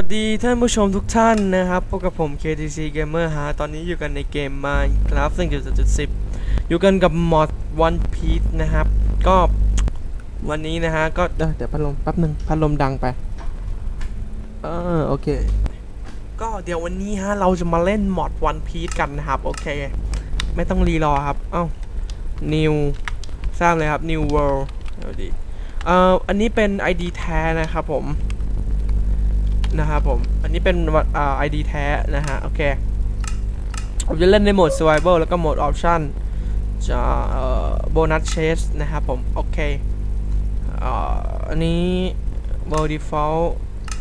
วัสดีท่านผู้ชมทุกท่านนะครับพบกับผม KTC Gamer ฮะตอนนี้อยู่กันในเกม Minecraft 1.10 อยู่กันกับมอด One Piece นะครับ ก็วันนี้นะฮะ ก็เดี๋ยวพัดลมแป๊บหนึ่งพัดลมดังไป เออโอเค ก็เดี๋ยววันนี้ฮะ เราจะมาเล่นมอด One Piece กันนะครับ โอเค ไม่ต้องรีรอครับ เอ้า New สร้างเลยครับ New World เดี๋ยวดิเอ่ออันนี้เป็น ID แท้นะครับผม นะครับผม อันนี้เป็นอ่า ID แท้นะฮะ โอเค ผมจะเล่นในโหมด Survival แล้วก็โหมด Option จะเอ่อ Bonus Chase นะครับผม โอเคเอ่ออันนี้ World Default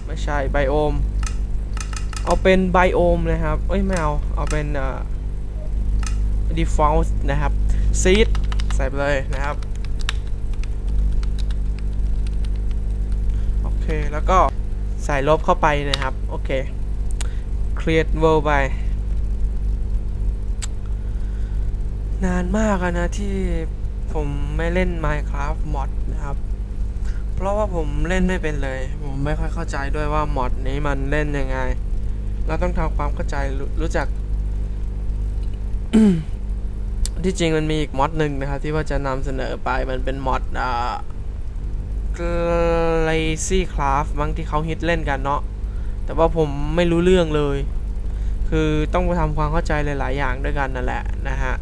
ไม่ใช่ Biome เอาเป็น Biome นะครับ เอ้ยไม่เอา เอาเป็นเอ่อ Default นะครับ Seed ใส่ไปเลยนะครับ โอเค แล้วก็ ใส่ลบเข้าไปนะครับ โอเค create world ไปนานมากนะที่ผมไม่เล่น Minecraft mod นะครับ เพราะว่าผมเล่นไม่เป็นเลย ผมไม่ค่อยเข้าใจด้วยว่า mod นี้มันเล่นยังไง เราต้องทำความเข้าใจรรู้จัก ที่จริงมันมีอีกมอดหนึ่งนะครับ ที่ว่าจะนำเสนอไปมันเป็นมอดอ่า Lazy Craft มั้งที่เขาฮิตเล่นกันเนาะแต่ว่าผมไม่รู้เรื่องเลย คือต้องไปทำความเข้าใจหลาย ๆ อย่างด้วยกันนั่นแหละนะฮะ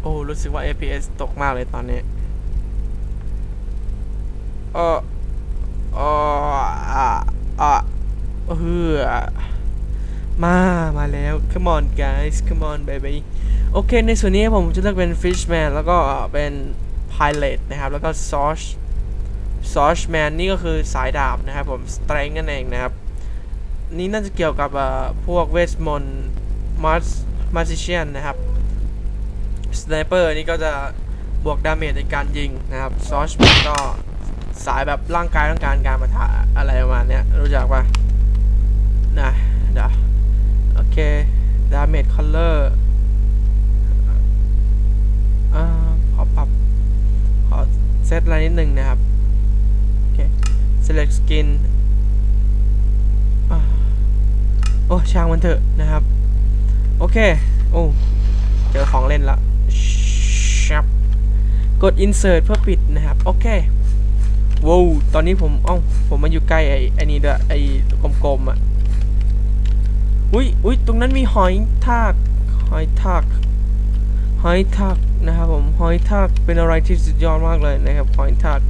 โอ้รู้สึกว่า FPS ตกมากเลยตอนนี้เออเอออะอะเฮือมา มาแล้ว come on guys come on baby โอเค ในส่วนนี้ผมจะเลือกเป็น Fishman แล้วก็เป็น Pilot นะครับ แล้วก็ Sauce ซอชแมนนี่ก็คือสายดาบนะครับผมสเตรงนั่นเองนะครับ นี่น่าจะเกี่ยวกับเอ่อพวกเวทมนต์มาร์สมาร์ซิเชียนนะครับสไนเปอร์นี่ก็จะบวกดาเมจในการยิงนะครับซอชแมนก็สายแบบร่างกายต้องการการปะทะอะไรประมาณเนี้ยรู้จักปะนะเดี๋ยวโอเคดาเมจคัลเลอร์อ่าขอปรับ ขอเซตอะไรนิดหนึ่งนะครับ select skin อโอ้ช่างมันเถอะนะครับ โอเค โอ้เจอของเล่นละชับกด insert เพื่อปิดนะครับ โอเคว้าวตอนนี้ผมเอ้าผมมาอยู่ใกล้ไอ้ไอ้นี่ด้วยไอ้กลมๆอะอุ้ยอุ้ยตรงนั้นมีหอยทาก หอยทากหอยทากนะครับผมหอยทากเป็นอะไรที่สุดยอดมากเลยนะครับหอยทาก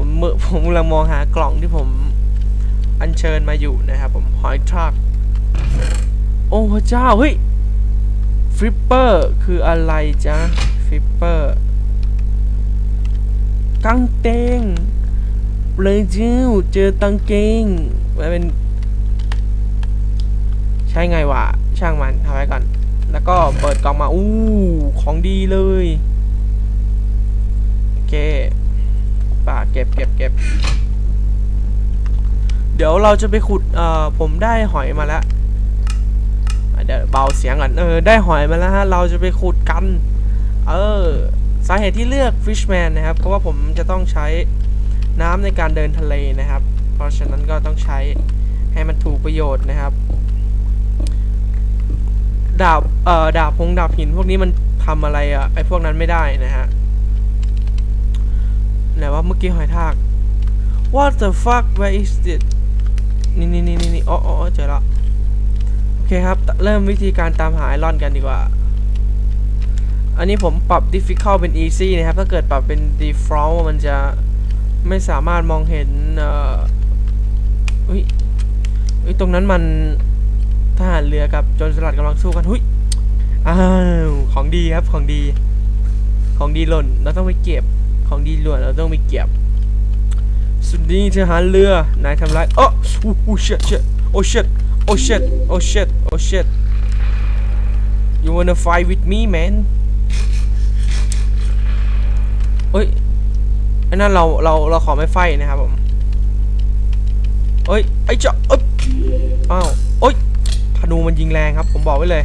ผมเมื่อผมกำลังมองหากล่องที่ผมอัญเชิญมาอยู่นะครับผมหอยทรักโอ้พระเจ้าเฮ้ยฟลิปเปอร์คืออะไรจ๊ะฟลิปเปอร์กังเตงเลยจิ้วเจอตังเกงมันเป็น ใช่ไงวะ ช่างมันทำไว้ก่อน แล้วก็เปิดกล่องมา อู้ ของดีเลย โอเค ป่าเก็บเก็บเก็บเดี๋ยวเราจะไปขุดเอ่อผมได้หอยมาแล้วเดี๋ยวเบาเสียงก่อนเออได้หอยมาแล้วฮะเราจะไปขุดกัน เออสาเหตุที่เลือก Fishman นะครับ เพราะว่าผมจะต้องใช้น้ำในการเดินทะเลนะครับ เพราะฉะนั้นก็ต้องใช้ให้มันถูกประโยชน์นะครับ ดาบเอ่อดาบพงดาบหินพวกนี้มันทำอะไรอะไอพวกนั้นไม่ได้นะฮะ ไหนว่าเมื่อกี้หอยทาก What the fuck where is it นี่นี่นี่นี่อ๋ออ๋อเจอแล้วโอเคครับ เริ่มวิธีการตามหาไอรอนกันดีกว่า อันนี้ผมปรับ difficult เป็น easy นะครับ ถ้าเกิดปรับเป็น default มันจะไม่สามารถมองเห็น เอ่ออุ้ยอุ้ย ตรงนั้นมันทหารเรือกับโจรสลัดกำลังสู้กัน หุยอ้าว ของดีครับ ของดี ของดีหล่น เราต้องไปเก็บ ของดีหล่นเราต้องไปเก็บสุดดีทหารเรือนายทำไรโอ้อู้อู้ shit shit โอ้ shit โอ้ shit โอ้ shit โอ้ shit you wanna fight with me man เอ้ยอ้นั่นเราเราเราขอไม่ไฟนะครับผมเอ้ยไอ้เจ้าเอ้ยอ้าวเอ้ยธนูมันยิงแรงครับ ผมบอกไว้เลย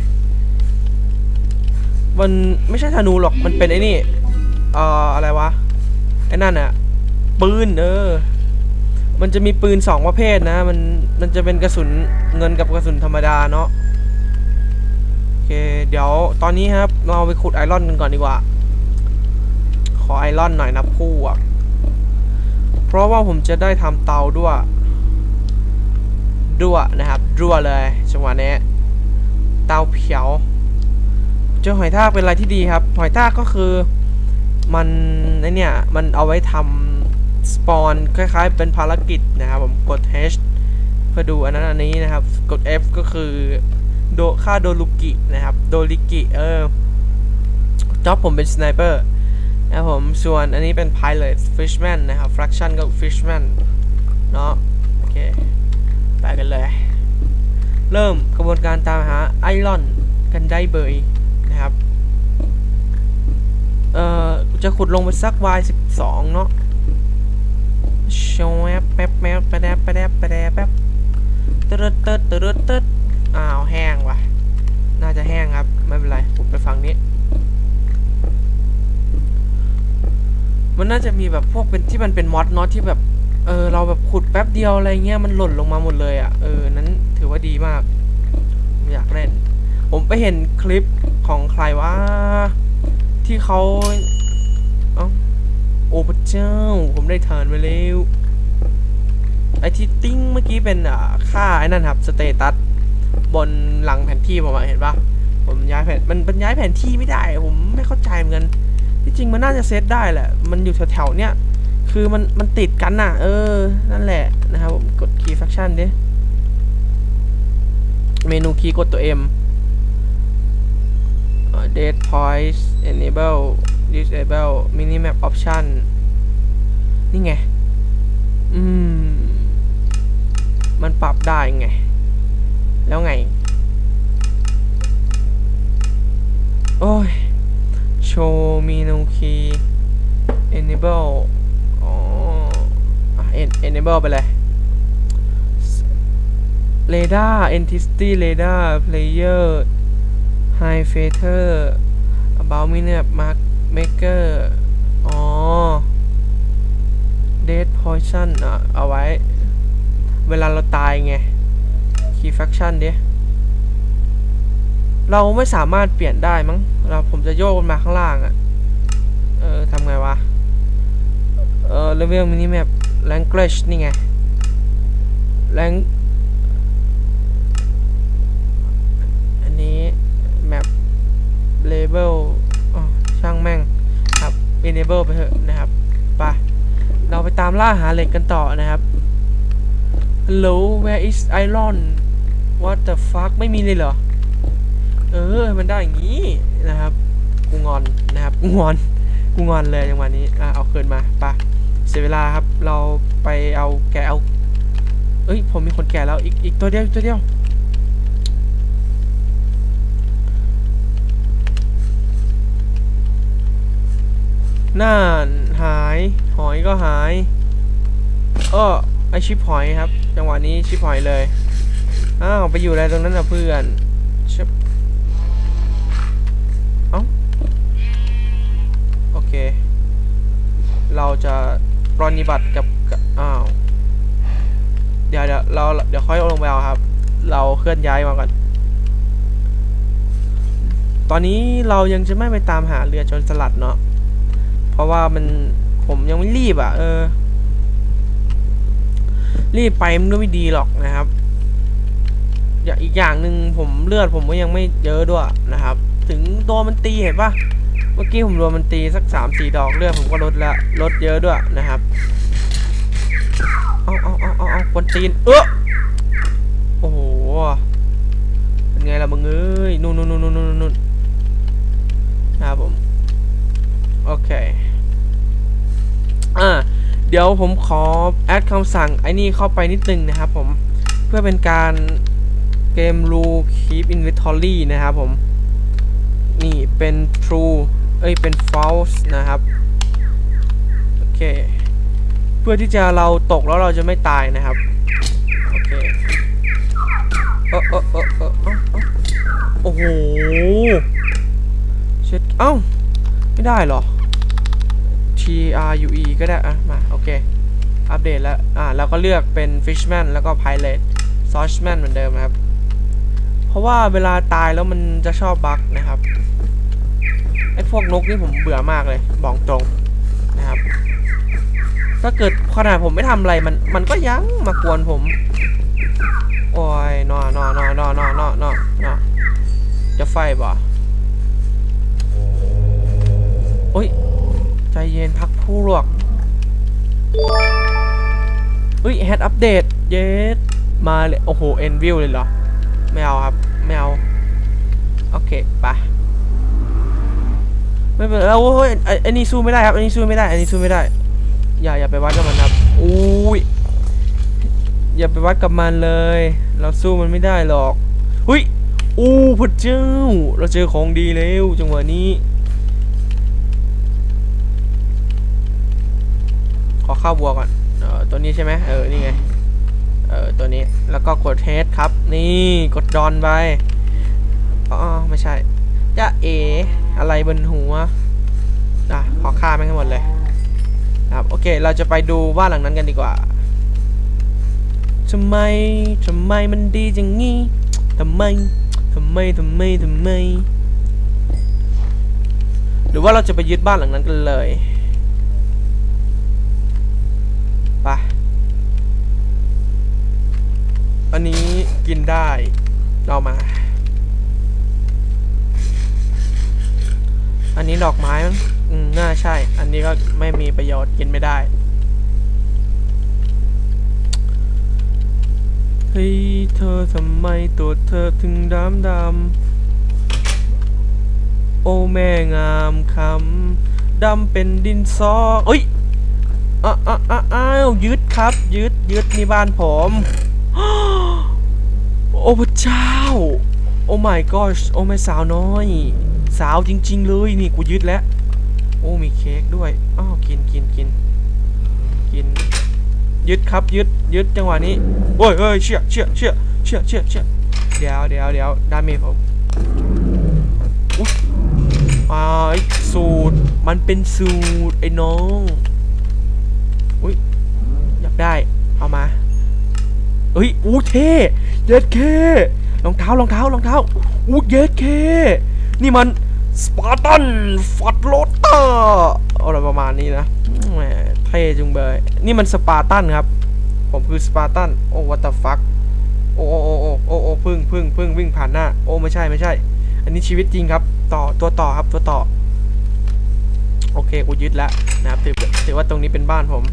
มันไม่ใช่ธนูหรอกมันเป็นไอ้นี่เอ่ออะไรวะ อ้นั่นอะปืนเออ มันจะมีปืนสองประเภทนะ มันมันจะเป็นกระสุนเงินกับกระสุนธรรมดาเนาะโอเค เดี๋ยวตอนนี้ครับ เราไปขุดไอรอนกันก่อนดีกว่า ขอไอรอนหน่อยนะพวก เพราะว่าผมจะได้ทำเตาด้วยด้วยนะครับรั่วเลยจังหวะนี้เตาเผียวเจอหอยทากเป็นอะไรที่ดีครับ หอยทากก็คือ มันไอเนี่ยมันเอาไว้ทำสปอนคล้ายๆ เป็นภารกิจนะครับผมกด H เพื่อดูอันนั้นอันนี้นะครับ กด F ก็คือโดค่าโดลุกินะครับ โดลิกิเออจ็อบผมเป็นสไนเปอร์นะครับผมส่วนอันนี้เป็น Pilot Fishman นะครับ Fraction ก็ Fishman เนาะโอเค ไปกันเลย เริ่มกระบวนการตามหาไอรอนกันได้เบยนะครับ เอ่อ จะขุดลงไปสัก y 12 เนาะชวบแป๊บแป๊บแป๊บแป๊บแป๊บแป๊บแป๊บตึ๊ดตึ๊ดตึ๊ดตึ๊ดอ้าวแห้งว่ะ น่าจะแห้งครับ ไม่เป็นไรขุดไปฝั่งนี้ มันน่าจะมีแบบพวกเป็นที่มันเป็นมอดเนาะที่แบบเออเราแบบขุดแป๊บเดียวอะไรเงี้ยมันหล่นลงมาหมดเลยอะ่ะเออนั้นถือว่าดีมากมอยากเล่น ผมไปเห็นคลิปของใครว่าที่เขา เอ้าโอ้พระเจ้า ผมได้ทานมาแล้ว ไอที่ติ้งเมื่อกี้เป็นอ่าค่าไอ้นั่นครับสเตตัสบนหลังแผนที่ผมเห็นปะผมย้ายแผนมันมันย้ายแผนที่ไม่ได้ ผมไม่เข้าใจเหมือนกันที่จริงมันน่าจะเซตได้แหละ มันอยู่แถวๆเนี้ยคือมันมันติดกันน่ะ เออ นั่นแหละนะครับผมกด key function ดิเมนูคีย์กดตัว M เอ่อ date point enable disable minimap option นี่ไง อืม มันปรับได้ไง แล้วไง โอ้ย show menu key enable อ๋อ Enable ไปเลย radar entity radar player high feather about minute mark maker อ๋อ dead poison อะ เอาไว้ เวลาเราตายไง key fraction ดิ เราไม่สามารถเปลี่ยนได้มั้ง เราผมจะโยกมันมาข้างล่างอะ่ะ เออทำไงวะ เออ level minimap language นี่ไง lang อันนี้ map label ช่างแม่งครับ enable ไปเถอะนะครับไปเราไปตามล่าหาเหล็กกันต่อนะครับ Hello where is iron what the fuck ไม่มีเลยเหรอ เออ มันได้อย่างนี้นะครับ กูงอนนะครับกูงอน กูงอนเลยจังหวะนี้ อะ เอาคืนมาไปเสียเวลาครับ เราไปเอาแกะเอา เอ้ย ผมมีคนแก่แล้ว อีก อีกตัวเดียว ตัวเดียว น่านหาย หอยก็หายเออไอชิปหอยครับ จังหวะนี้ชิปหอยเลย อ้าว ไปอยู่อะไรตรงนั้นนะเพื่อนชิปเอ้าโอเค เราจะปรนิบัติกับอ้าวเดี๋ยวเดี๋ยวเราเดี๋ยวค่อยลงไปเอาครับ เราเคลื่อนย้ายมาก่อนตอนนี้เรายังจะไม่ไปตามหาเรือจรสลัดเนาะ เพราะว่ามันผมยังไม่รีบอะ เออ รีบไปมันก็ไม่ดีหรอกนะครับ อย่างอีกอย่างหนึ่งผมเลือดผมก็ยังไม่เยอะด้วยนะครับ ถึงตัวมันตีเห็นปะเมื่อกี้ผมโดนมันตีสักสามสี่ดอกเลือดผมก็ลดละลดเยอะด้วยนะครับเอาเอาเอาเอาเอาควนตีนเออโอ้โหเป็นไงล่ะมึงเอ้ยนู่นนู่นนู่นนู่นนู่นนะครับผม โอเค อ่าเดี๋ยวผมขอแอดคำสั่งไอ้นี่เข้าไปนิดนึงนะครับผมเพื่อเป็นการเกม rule keep inventory นะครับผมนี่เป็น true เอ้ยเป็น false นะครับโอเคเพื่อที่จะเราตกแล้วเราจะไม่ตายนะครับโอเคเออเออเออเออเอ้าเอ้โอ้โหเช็ดเอ้าไม่ได้เหรอ T R U E ก็ได้อะมา โอเค อัปเดตแล้ว อ่าเราก็เลือกเป็น Fishman แล้วก็ Pilot s o u c h m a n เหมือนเดิมครับ เพราะว่าเวลาตายแล้วมันจะชอบบั๊กนะครับ ไอ้พวกนกนี่ผมเบื่อมากเลย บอกตรงนะครับ ถ้าเกิดขนาดผมไม่ทำอะไรมัน มันก็ยังมากวนผม โอ้ยนอนนอนนอนนอนนอนนอนนอนจะไฟบ่โอ้ย ใจเย็นพักผู้ลวกเฮ้ยแฮดอัปเดตเยสมาเลย โอ้โห เอ็นวิวเลยเหรอ ไม่เอาครับ ไม่เอา โอเคไปะไม่เป็นไรแล้วโอ้ยไอ้ไอ้นี่สู้ไม่ได้ครับ อันนี้สู้ไม่ได้ อันนี้สู้ไม่ได้ อย่าอย่าไปวัดกับมันครับอุ้ยอย่าไปวัดกับมันเลย เราสู้มันไม่ได้หรอก หุ้ยอู้พระเจ้า เราเจอของดีแล้วจังหวะนี้ ขอข้าวบัวก่อนเออตัวนี้ใช่ไหมเออนี่ไงเออตัวนี้แล้วก็กดเทสครับ นี่กดดอนไปอ๋อไม่ใช่จะเอ อะไรบนหัวอะขอฆ่าแม่งให้หมดเลยครับโอเคเราจะไปดูบ้านหลังนั้นกันดีกว่าทำไมทำไมมันดีอย่างงี้ทำไมทำไมทำไมทำไม หรือว่าเราจะไปยึดบ้านหลังนั้นกันเลย อันนี้กินได้เรามา อันนี้ดอกไม้มั้งอืมน่าใช่ อันนี้ก็ไม่มีประโยชน์กินไม่ได้เฮ้ยเธอทำไมตัวเธอถึงดำดำโอ้แม่งามคำดำเป็นดินซอเอ้ยอ้าอ้าอ้าอ้าวยึดครับ ยึดยึดนี่บ้านผม โอ้พระเจ้า โอ้ my gosh โอ้แม่สาวน้อย สาวจริง ๆ เลยนี่กูยึดแล้ว โอ้มีเค้กด้วย อ้าวกินกินกินกิน ยึดครับยึดยึดจังหวะนี้ โอ้ยเฮ้ยเชี่ยเชี่ยเชี่ยเชี่ยเชี่ยเชี่ยเดี๋ยวเดี๋ยวเดี๋ยวดาเมจผมอุ๊ยอ่าไอ้สูตร มันเป็นสูตรไอ้น้อง อุ้ยอยากได้ เอามาเอ้ยอู้เท่ เย็ดเครองเท้ารองเท้ารองเท้าอู้เย็ดเค นี่มันสปาร์ตันฟัดโรเตอร์อะไรประมาณนี้นะแหมเท่จุงเบยนี่มันสปาร์ตันครับ ผมคือสปาร์ตันโอ้วัตฟักโอ้โอ้โอ้โอ้โอ้โอ้พึ่งพึ่งพึ่งวิ่งผ่านหน้า โอ้ไม่ใช่ไม่ใช่ อันนี้ชีวิตจริงครับ ต่อตัวต่อครับตัวต่อ โอเคกูยึดแล้วนะครับถือถือว่าตรงนี้เป็นบ้านผม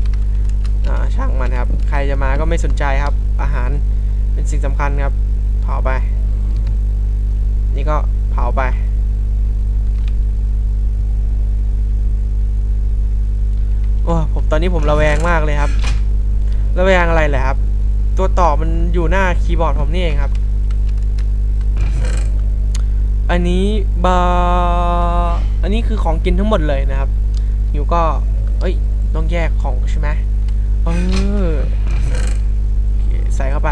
อ่าช่างมันครับ ใครจะมาก็ไม่สนใจครับ อาหาร เป็นสิ่งสำคัญครับ เผาไป นี่ก็เผาไป โอ้ผมตอนนี้ผมระแวงมากเลยครับ ระแวงอะไรแหละครับ ตัวต่อมันอยู่หน้าคีย์บอร์ดผมนี่เองครับ อันนี้บาอันนี้คือของกินทั้งหมดเลยนะครับอยู่ก็ เอ้ย ต้องแยกของใช่ไหมเออใส่เข้าไป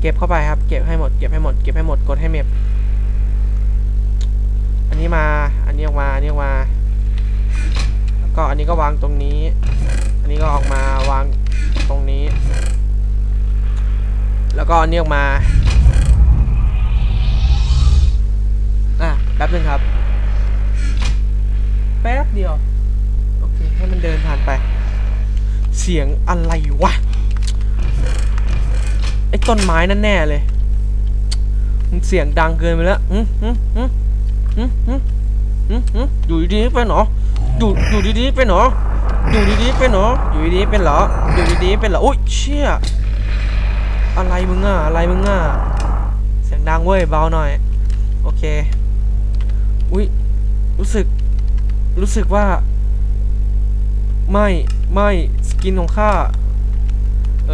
เก็บเข้าไปครับ เก็บให้หมด เก็บให้หมด เก็บให้หมด กดให้เมบอันนี้มา อันนี้ออกมา อันนี้ออกมา แล้วก็อันนี้ก็วางตรงนี้ อันนี้ก็ออกมาวางตรงนี้ แล้วก็อันนี้ออกมา อะ แป๊บนึงครับ แป๊บเดียว โอเค ให้มันเดินผ่านไป เสียงอะไรวะ ไอ้ต้นไม้นั่นแน่เลยมันเสียงดังเกินไปแล้วอืมอืมอืมอืมอืมอืมอืมอยู่ดีๆเป็นเหรออยู่อยู่ดีๆเป็นเหรออยู่ดีๆเป็นเหรออยู่ดีๆเป็นเหรออยู่ดีๆเป็นเหรออุ้ยเชี่ยอะไรมึงอะอะไรมึงอะเสียงดังเว้ยเบาหน่อยโอเคอุ้ยรู้สึก รู้สึกว่า ไม่ไม่สกินของข้าเอ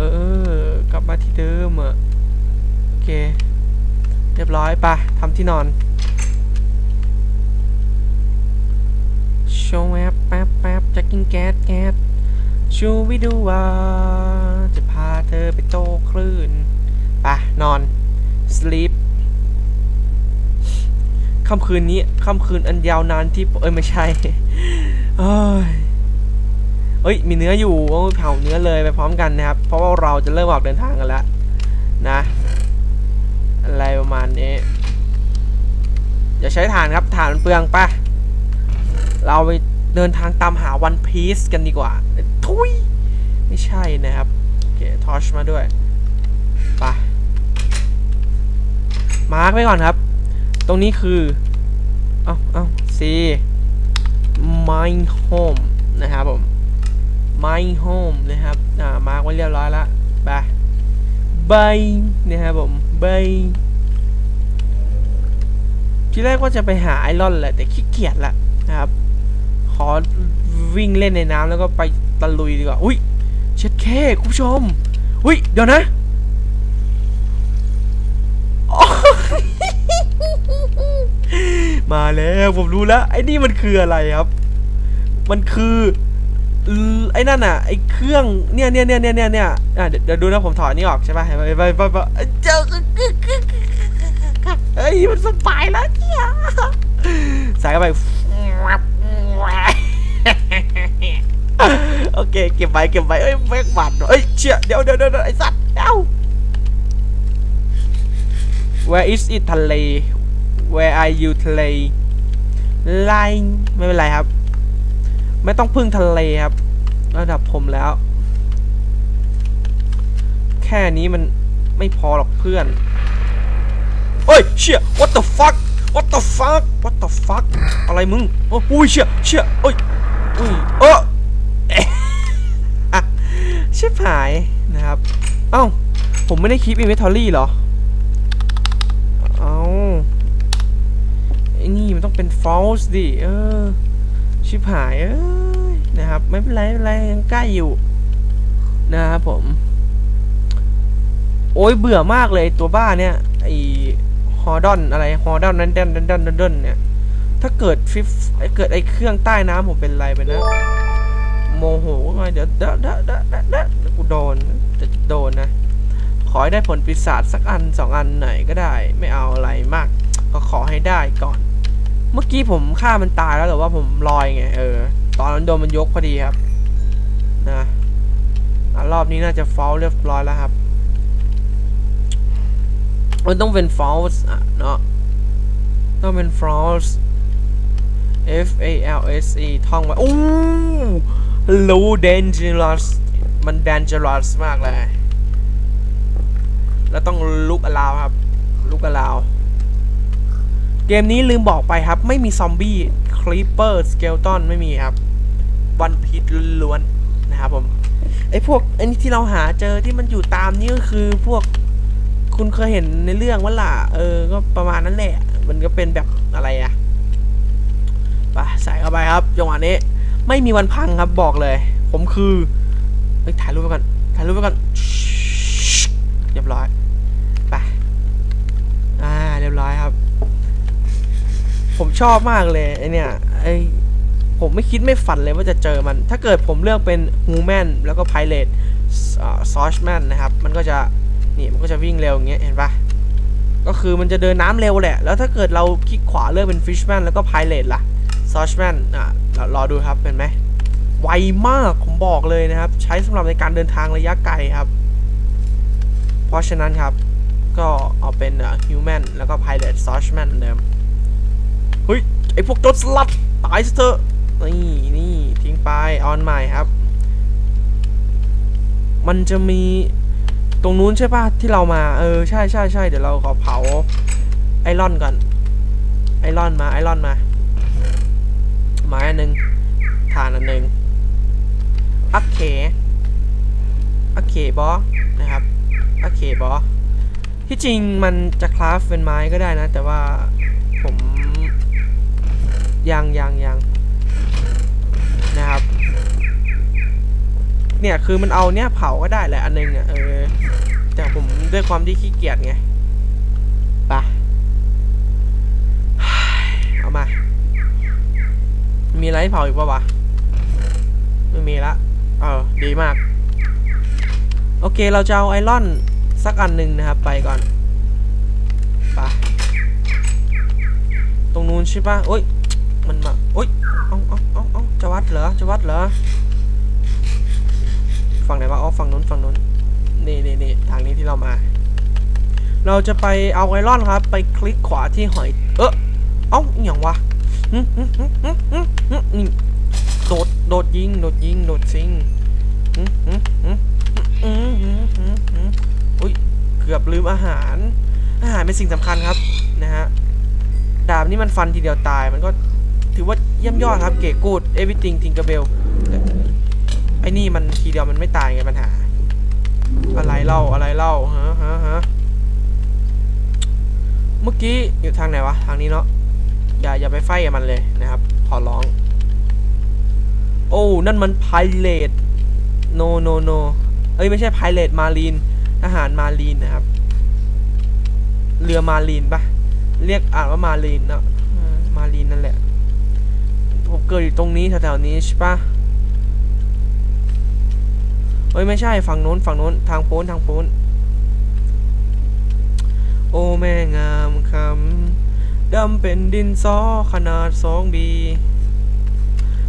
อ มาที่เดิมอะโอเค เรียบร้อยปะทำที่นอนโชว์แอปแป๊บแป๊บจะกินแก๊สแก๊สชูวิดูว่า จะพาเธอไปโตคลื่นปะนอน sleep ค่ำคืนนี้ค่ำคืนอันยาวนานที่ เอ้ย ไม่ใช่ เอ้ยเฮ้ยมีเนื้ออยู่เผาเนื้อเลยไปพร้อมกันนะครับ เพราะว่าเราจะเริ่มออกเดินทางกันแล้วนะ อะไรประมาณนี้อย่าใช้ฐานครับฐานมันเปลืองปะเราไปเดินทางตามหาวันพีซกันดีกว่า ทุยไม่ใช่นะครับโอเคทอชมาด้วยไปมาร์กไว้ก่อนครับ ตรงนี้คือเอ้าเอ้า C my home นะครับผม my home นะครับอ่ามาร์กไว้เรียบร้อยแล้วไปบายนะครับผมบายที่แรกว่าจะไปหาไอรอนแหละแต่ขี้เกียจละนะครับ ขอวิ่งเล่นในน้ำแล้วก็ไปตะลุยดีกว่า อุ้ยเช็ดแค่คุณผู้ชม อุ้ยเดี๋ยวนะมาแล้วผมรู้แล้วไอ้นี่มันคืออะไรครับ มันคือ เออไอ้นั่นอะไอ้เครื่องเนี่ยเนี่ยเนี่ยเนี่ยเนี่ยเนี่ยอะเดี๋ยวเดี๋ยวดูนะผมถอดนี่ออกใช่ป่ะไปไปไปไปเจอเฮ้ยมันสบายแล้วเนี่ยใส่เข้าไปโอเคเก็บไว้เก็บไว้เอ้ยแม่งบันเอ้ยเชี่ยเดี๋ยวเดี๋ยวเดี๋ยวไอ้สัตว์เอ้า Where is it ทะเล Where are you ทะเล Line ไม่เป็นไรครับ ไม่ต้องพึ่งทะเลครับ ระดับผมแล้ว แค่นี้มันไม่พอหรอกเพื่อนเฮ้ยเชี่ย what the fuck what the fuck what the fuck อะไรมึง โอ้อุ้ยเชี่ยเชี่ยเอ้ยอุ้ยเออชิบหายนะครับ เอ้า ผมไม่ได้คลิป inventory เหรอ เอ้าไอ้นี่มันต้องเป็น false ดิ เออ ชิบหายเอ้ยนะครับ ไม่เป็นไรไม่เป็นไรยังใกล้อยู่ นะครับผม โอ้ยเบื่อมากเลยตัวบ้าเนี่ยไอฮอร์ดอนอะไรฮอร์ดอนนั่นดันดันดันดันเนี่ยถ้าเกิดฟิฟเกิดไอเครื่องใต้น้ำผมเป็นไรไปนะโมโหมาเดี๋ยวเดี๋ยวเดี๋ยวเดี๋ยวเดี๋ยวเดี๋ยวกูโดนจะโดนนะ ขอให้ได้ผลปีศาจสักอันสองอันไหนก็ได้ ไม่เอาอะไรมาก ก็ขอให้ได้ก่อน เมื่อกี้ผมฆ่ามันตายแล้วแต่ว่าผมลอยไงเออ ตอนนั้นโดนมันยกพอดีครับ นะรอบนี้น่าจะฟอลเรียบร้อยแล้วครับ มันต้องเป็น false อะเนาะ ต้องเป็น false F A L S E ท่องไว้โอ้ low dangerous มัน dangerous มากเลย แล้วต้องลุกอลาวครับ ลุกอลาว เกมนี้ลืมบอกไปครับ ไม่มีซอมบี้คลีปเปอร์สเกลตันไม่มีครับวันพีชล้วนๆนะครับผมไอ้พวกไอ้นี่ที่เราหาเจอที่มันอยู่ตามนี่ก็คือพวกคุณเคยเห็นในเรื่องว่าล่ะ เออ ก็ประมาณนั้นแหละ มันก็เป็นแบบอะไรอะไปใส่เข้าไปครับจังหวะนี้ ไม่มีวันพังครับบอกเลย ผมคือเฮ้ยถ่ายรูปไปก่อนถ่ายรูปไปก่อนเรียบร้อยไปอ่าเรียบร้อยครับ ผมชอบมากเลยไอเนี่ยไอผมไม่คิดไม่ฝันเลยว่าจะเจอมัน ถ้าเกิดผมเลือกเป็นฮูแมนแล้วก็ไพเรตซอชแมนนะครับ มันก็จะนี่มันก็จะวิ่งเร็วอย่างเงี้ยเห็นปะก็คือมันจะเดินน้ำเร็วแหละ แล้วถ้าเกิดเราคลิกขวาเลือกเป็นฟิชแมนแล้วก็ไพเรตล่ะซอชแมนอะรอรอดูครับเห็นไหมไวมากผมบอกเลยนะครับ ใช้สำหรับในการเดินทางระยะไกลครับ เพราะฉะนั้นครับก็เอาเป็นฮิวแมนแล้วก็ไพเรตซอชแมนเดิม ไอพวกรถสลัดตายซะเถอะ นี่นี่ทิ้งไป ออนใหม่ครับ มันจะมีตรงนู้นใช่ป่ะ ที่เรามา เออ ใช่ใช่ใช่เดี๋ยวเราขอเผา ไอรอนก่อน ไอรอนมาไอรอนมา ไม้อันหนึ่งถ่านอันหนึ่งอักเขอักเขบอนะครับอักเขบอที่จริงมันจะคราฟเป็นไม้ก็ได้นะ แต่ว่าผม ยังยังยังนะครับ เนี่ยคือมันเอาเนี่ยเผาก็ได้แหละอันหนึงอะเออแต่ผมด้วยความที่ขี้เกียจไงปะเอามา มีอะไรเผาอีกปะวะไม่มีละเออดีมาก โอเคเราจะเอาไอรอนสักอันหนึ่งนะครับ ไปก่อนไปตรงนู้นใช่ปะโอ้ย มันมาโอ้ยเอาเอาเอาเอาจะวัดเหรอจะวัดเหรอฝั่งไหนวะอ๋อฝั่งนู้นฝั่งนู้นนี่นี่นี่ทางนี้ที่เรามา เราจะไปเอาไอรอนครับ ไปคลิกขวาที่หอย เออเอ้าอย่างวะโดดโดดยิงโดดยิงโดดซิงอุ้ยเกือบลืมอาหาร อาหารเป็นสิ่งสำคัญครับนะฮะดาบนี่มันฟันทีเดียวตายมันก็ ถือว่าเยี่ยมยอดครับเก๋กูด everything ทิงกร์เบลไอ้นี่มันทีเดียวมันไม่ตายไงปัญหา อะไรเล่าอะไรเล่าฮะฮะฮะเมื่อกี้อยู่ทางไหนวะทางนี้เนาะอย่าอย่าไปไฟกับมันเลยนะครับ ขอร้อง โอ้นั่นมันไพเรตโนโนโนเอ้ยไม่ใช่ไพเรตมารีนทหารมารีนนะครับ เรือมารีนปะเรียกอ่านว่ามารีนเนาะมารีนนั่นแหละ ผมเกิดอยู่ตรงนี้แถวๆนี้ใช่ปะเอ้ยไม่ใช่ฝั่งนู้นฝั่งนู้นทางโป้นทางโป้น โอ้แม่งามคำดำเป็นดินซอขนาด 2B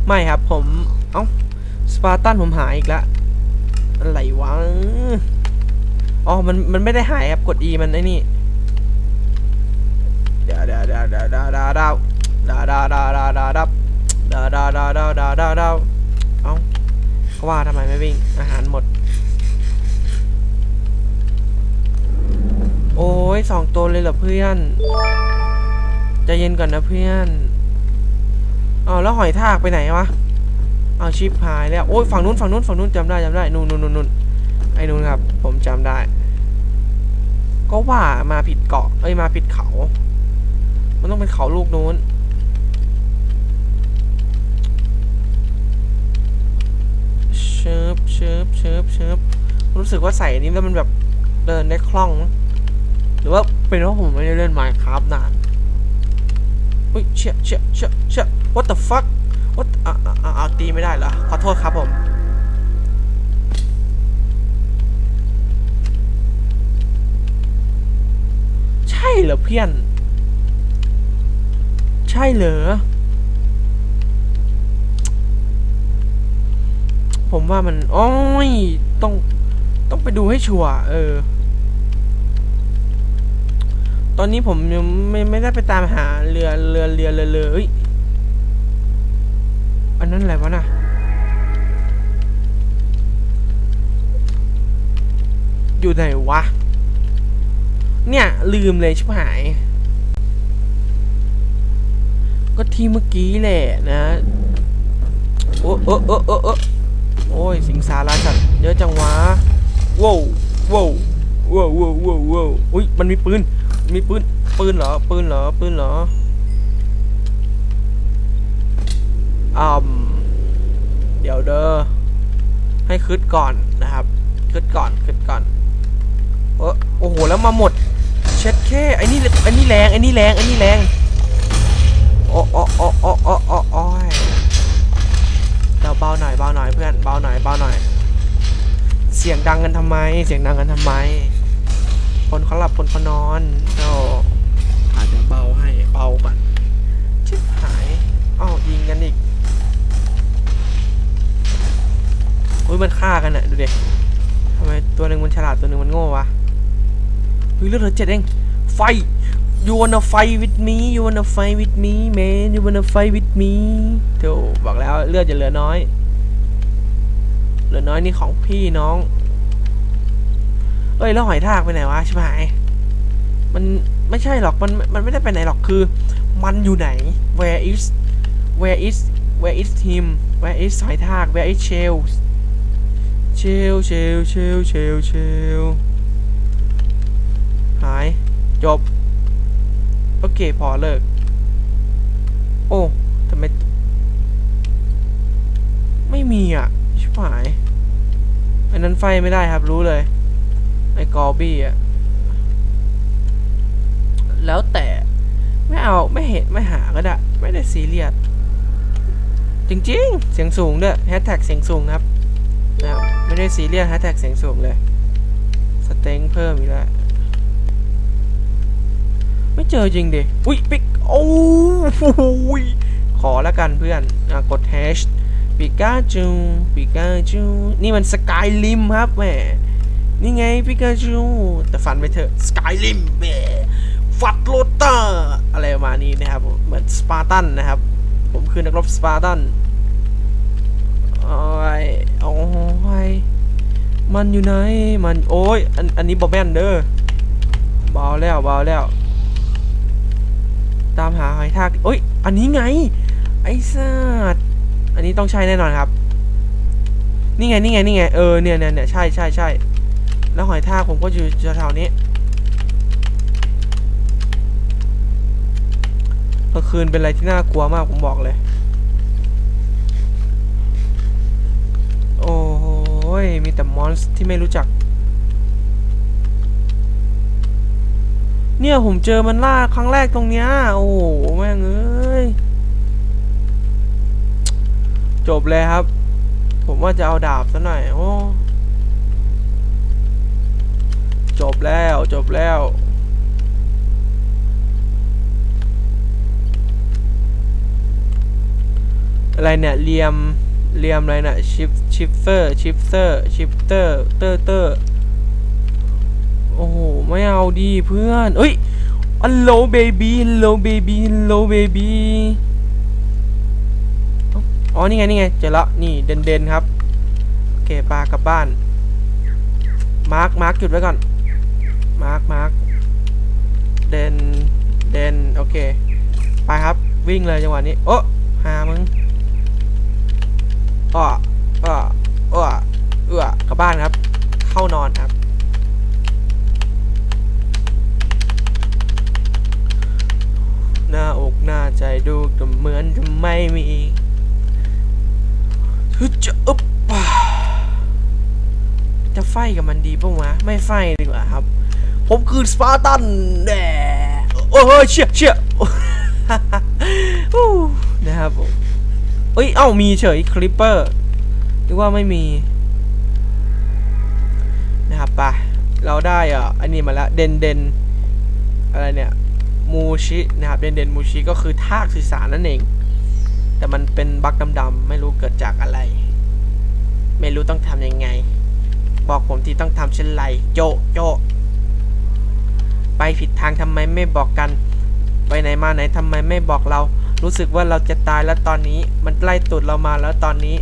ไม่ครับผม เอ้าสปาร์ตันผมหายอีกล้วอะไรวะอ๋อมันมันไม่ได้หายครับกด E มันไอ้นี่ดาดาดาดาดาดาดาดาดาดาดาดาดา ดาดาดาดาดาดาดาเอ้าก็ว่าทำไมไม่วิ่ง อาหารหมด โอ้ยสองตัวเลยเหรอเพื่อนใจเย็นก่อนนะเพื่อนอ้าแล้วหอยทากไปไหนวะเอาชิปหายแล้ว โอ้ยฝั่งนู้นฝั่งนู้นฝั่งนู้นจำได้จำได้นู่นนู่นนู่นนู่นไอ้นู่นครับ ผมจำได้ ก็ว่ามาผิดเกาะเอ้ยมาผิดเขา มันต้องเป็นเขาลูกนู้น เชิบเชิบเชิบเชิบรู้สึกว่าใส่อันนี้แล้วมันแบบเดินได้คล่อง หรือว่าเป็นเพราะผมไม่ได้เล่น Minecraft นานอุ้ยเชี่ยเชี่ยเชี่ยเชี่ย what the fuck what อะอะอะอะตีไม่ได้เหรอขอโทษครับผมใช่เหรอเพื่อน ใช่เหรอ ผมว่ามันโอ้ยต้องต้องไปดูให้ชัวร์เออ ตอนนี้ผมยังไม่ไม่ได้ไปตามหาเรือเรือเรือเรือเรือเอ้ยอันนั้นอะไรวะน่ะอยู่ไหนวะ เนี่ย ลืมเลยชิบหาย ก็ที่เมื่อกี้แหละนะ โอ้โอ้โอ้โอ้ โอ้ย สิงสาราสัตว์เยอะจังวะว้าวว้าวว้าวว้าวว้าวว้าวอุ้ยมันมีปืน มีปืน ปืนเหรอ ปืนเหรอ ปืนเหรออืมเดี๋ยวเด้อ ให้คืดก่อนนะครับ คืดก่อน คืดก่อน เออโอ้โห แล้วมาหมด เช็ดแค่ไอ้นี่ไอ้นี่แรงไอ้นี่แรงไอ้นี่แรงโอ้โอ้โอ้โอ้โอ้โอ้โอ้ย เดี๋ยวเบาหน่อยเบาหน่อยเพื่อนเบาหน่อยเบาหน่อย เสียงดังกันทำไม เสียงดังกันทำไม คนเขาหลับคนเขานอนโอ้อาจจะเบาให้เบาก่อนชิบหายอ้าวยิงกันอีกอุ้ยมันฆ่ากันอะดูดิทำไมตัวหนึ่งมันฉลาดตัวหนึ่งมันโง่วะเฮ้ยเลือดเหลือเจ็ดเองไฟ you wanna fight with me you wanna fight with me man you wanna fight with me เดี๋ยวบอกแล้วเลือดจะเหลือน้อย เหลือน้อยนี่ของพี่น้อง เอ้ยแล้วหอยทากไปไหนวะชิบหาย มันไม่ใช่หรอกมันมันไม่ได้ไปไหนหรอกคือ มันอยู่ไหน where is where is where is him where is หอยทาก where is shell shell shell shell shell shell หายจบ โอเค พอเลิก โอ้ทำไม ไม่มีอะ ชิบหาย อันนั้นไฟไม่ได้ครับรู้เลย ไอ้กอบี้อะ แล้วแต่ ไม่เอา ไม่เห็น ไม่หาก็ได้ ไม่ได้ซีเรียส จริงๆ เสียงสูงด้วยแฮชแท็กเสียงสูงครับนะครับไม่ได้ซีเรียสแฮชแท็กเสียงสูงเลย สเต็งเพิ่มอีกแล้ว ไม่เจอจริงดิอุ้ยปิกโอ้โหยขอแล้วกันเพื่อนอกดแฮชปิกาจูปิกาจูนี่มันสกายลิมครับแหมนี่ไงปิกาจูแต่ฟันไปเถอะสกายลิมแหมฟัดโรเตอร์อะไรประมาณนี้นะครับเหมือนสปาร์ตันนะครับ ผมคือนักรบสปาร์ตันโอ้ยโอ้ยมันอยู่ไหนมันโอ้ยอันอันนี้บอแมนเด้อบาแล้วบาแล้ว ตามหาหอยทากโอ้ย อันนี้ไง ไอ้สัตว์อันนี้ต้องใช่แน่นอนครับ นี่ไง นี่ไง นี่ไง เออ เนี่ยเนี่ยเนี่ยใช่ใช่ใช่ แล้วหอยทากผมก็อยู่แถวๆนี้ กลางคืนเป็นอะไรที่น่ากลัวมากผมบอกเลย โอ้ยมีแต่มอนส์ที่ไม่รู้จัก เนี่ยผมเจอมันล่าครั้งแรกตรงเนี้ย โอ้โห แม่งเอ้ย จบเลยครับ ผมว่าจะเอาดาบซะหน่อย โอ้ จบแล้ว จบแล้วอะไรเนี่ยเรียมเรียมอะไรเนี่ยชิฟชิฟเซอร์ชิฟเซอร์ชิฟเตอร์เตอร์เตอร์ โอ้โห ไม่เอาดีเพื่อน เอ้ย hello baby hello baby hello baby อ๋อ นี่ไง นี่ไง เจอล้วนี่เดนเดนครับ โอเคปลากลับบ้าน มาร์คมาร์คจุดไว้ก่อน มาร์คมาร์คเดนเดนโอเค ไปครับ วิ่งเลยจังหวะนี้ โอ้หามึงอ้ออ้ออ้อเอื้อกลับบ้านครับ เข้านอนครับ หน้าอก หน้าใจดูก็เหมือนจะไม่มีฮึจะอึบป่าจะไฟกับมันดีป่าวะไม่ไฟดีกว่าครับ ผมคือสปาร์ตันแดโอ้ยเชี่ยเชี่ยนะครับผมเอ้ย เอ้า มีเฉยคลิปเปอร์หรือว่าไม่มี นะครับปะเราได้อะอันนี้มาแล้ว เดนเดนอะไรเนี่ย มูชินะครับเด่นเด่นมูชิก็คือทากสื่อสารนั่นเอง แต่มันเป็นบั๊กดำๆไม่รู้เกิดจากอะไร ไม่รู้ต้องทำยังไง บอกผมที่ต้องทำเช่นไรโจโจไปผิดทางทำไมไม่บอกกัน ไปไหนมาไหนทำไมไม่บอกเรา รู้สึกว่าเราจะตายแล้วตอนนี้มันไล่ตุดเรามาแล้วตอนนี้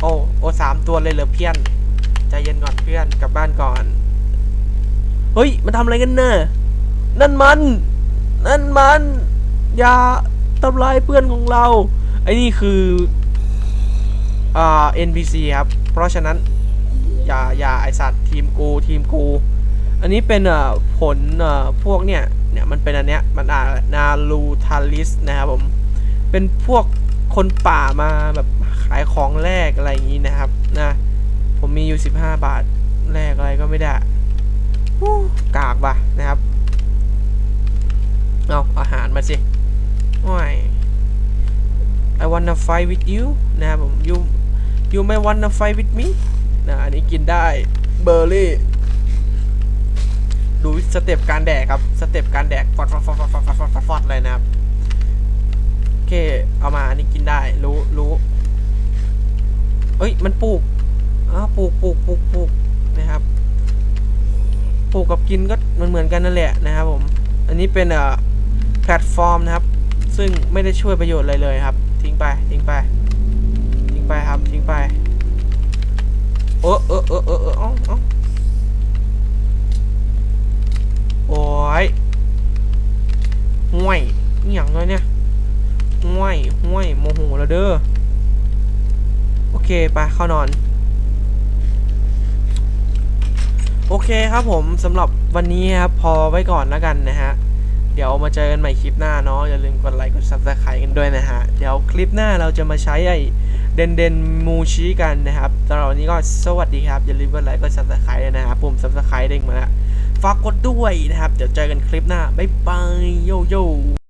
โอ้โอ้สามตัวเลยเหรอเพื่อนใจเย็นก่อนเพื่อนกลับบ้านก่อน เฮ้ยมันทำอะไรกันเนอะนั่นมัน นั่นมันอย่าทำลายเพื่อนของเรา ไอ้นี่คืออ่า NPC ครับ เพราะฉะนั้น อย่าอย่าไอสัตว์ทีมกูทีมกู อันนี้เป็นอ่อผลอ่อพวกเนี่ยเนี่ยมันเป็นอันเนี้ยมันอ่านาลูทาลิสนะครับผม เป็นพวกคนป่ามาแบบขายของแลกอะไรอย่างนี้นะครับนะผมมีอยู่ 15 บาทแลกอะไรก็ไม่ได้กากว่ะนะครับ เอาอาหารมาสิโอ้ย I wanna fight with you นะครับผม you you ไม่ wanna fight with me นะอันนี้กินได้เบอร์รี่ ดูสเต็ปการแดกครับ สเต็ปการแดกฟอดฟอดฟอดฟอดฟอดฟอดฟอดฟอดฟอดเลยนะครับ โอเค เอามาอันนี้กินได้ รู้รู้เอ้ย มันปลูกอ้าปลูกปลูกปลูกปลูกนะครับปลูกกับกินก็มันเหมือนกันนั่นแหละนะครับผม อันนี้เป็นเอ่อ แพลตฟอร์มนะครับ ซึ่งไม่ได้ช่วยประโยชน์อะไรเลยครับ ทิ้งไป ทิ้งไป ทิ้งไปครับ ทิ้งไป เออเออเออเออเออเอ้าเอ้โอ้ยห่วยอย่างเลยเนี่ยห่วยห่วยโมโหแล้วเด้อ โอเคไปเข้านอน โอเคครับผมสำหรับวันนี้ครับ พอไว้ก่อนแล้วกันนะฮะ เดี๋ยวมาเจอกันใหม่คลิปหน้าเนาะอย่าลืมกดไลค์กด subscribe กันด้วยนะฮะ เดี๋ยวคลิปหน้าเราจะมาใช้ไอเดนเดนมูชิกันนะครับสำหรับวันนี้ก็สวัสดีครับ อย่าลืมกดไลค์กด subscribe นะครับปุ่ม subscribe เด้งมาแล้วฝากกดด้วยนะครับ เดี๋ยวเจอกันคลิปหน้า บ๊ายบาย โยโย่